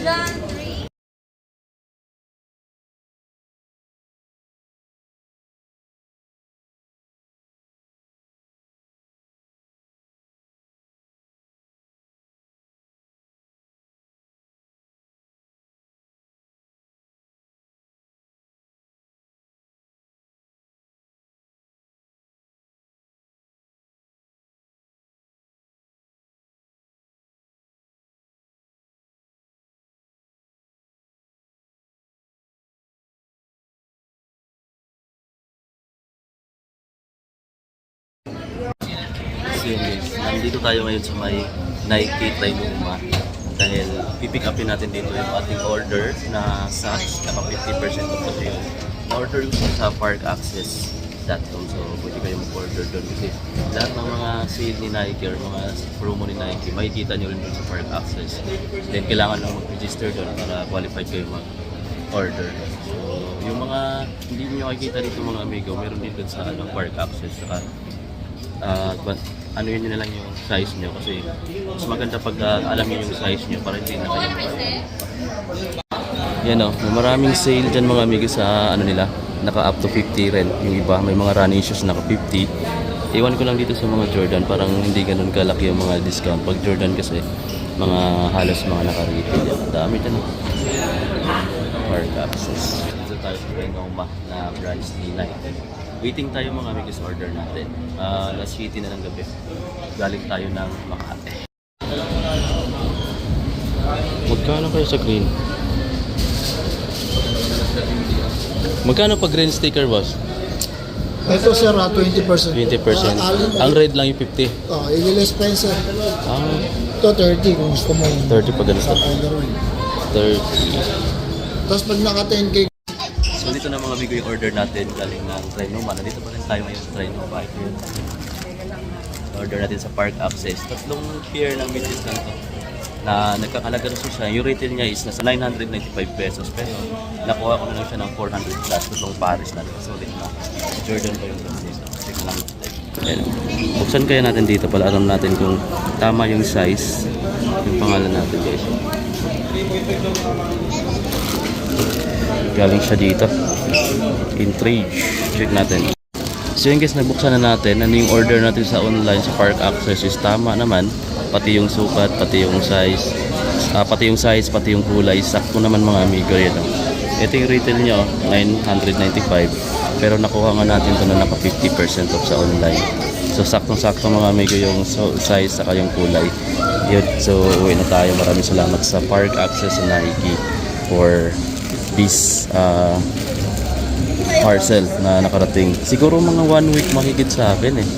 Diyan. Yun guys, nandito tayo ngayon sa may Nike Trinoma dahil pipick upin natin dito yung ating order na sa naka 50% off kasi yun. Na-order ko sa parkaccess.com so pwede kayo mag-order doon kasi lahat ng mga sale ni Nike or mga promo ni Nike makikita nyo rin doon sa Park Access. Then kailangan lang mag-register doon para qualified kayo mag-order. So yung mga hindi nyo makikita dito mga amigo, meron doon sa ano, Park Access. Saka uh, ano yun na lang yung size nyo kasi mas maganda pag ah, alam yung size nyo para hindi na kayo yan o, may maraming sale dyan mga amigo sa ano nila, naka up to 50 rin. Yung iba, may mga running shoes naka 50. Iwan ko lang dito sa mga Jordan, parang hindi ganun kalaki yung mga discount. Pag Jordan kasi, mga halos mga naka-retail yan. Dami dyan o. Park access. Dito tayo sa Renoma na branch ni Nike. Waiting tayo mga amigo sa order natin. Ah, last city na ng gabi. Galing tayo ng Makati. Magkano kayo sa green? Magkano pag green sticker, boss? Ito sir, ah, 20%. 20%. Ah, alin, Ang red lang yung 50. Oh, Eagle Spencer. Ah, Ito 30 kung gusto mo. 30 pag ganito. Sa Polaroid. 30. Tapos pag naka 10k, So dito na mga amigo yung order natin galing ng Trinoma. Nandito pa rin tayo ngayon sa Trinoma. Order natin sa Park Access. Tatlong pair ng midgets lang to. Na nagkakalaga na siya. Yung retail niya is nasa 995 pesos. Pero nakuha ko na lang siya ng 400 plus. Tatlong pares na. Sulit na. Jordan pa yung business. Check lang. Buksan kaya natin dito para alam natin kung tama yung size yung pangalan natin guys. Galing siya dito. Intrige. Check natin. So yun guys, nabuksan na natin. Ano yung order natin sa online sa Park Access is tama naman. Pati yung sukat, pati yung size. ah, pati yung size, pati yung kulay. Sakto naman mga amigo yun. oh. Ito yung retail nyo, 995. Pero nakuha nga natin ito na naka 50% off sa online. So saktong-sakto mga amigo yung size saka yung kulay. Yun, so uwi na tayo. Maraming salamat sa Park Access sa Nike for this uh, parcel na nakarating. Siguro mga one week mahigit sa akin eh.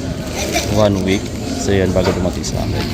One week. So yan, bago dumating sa akin.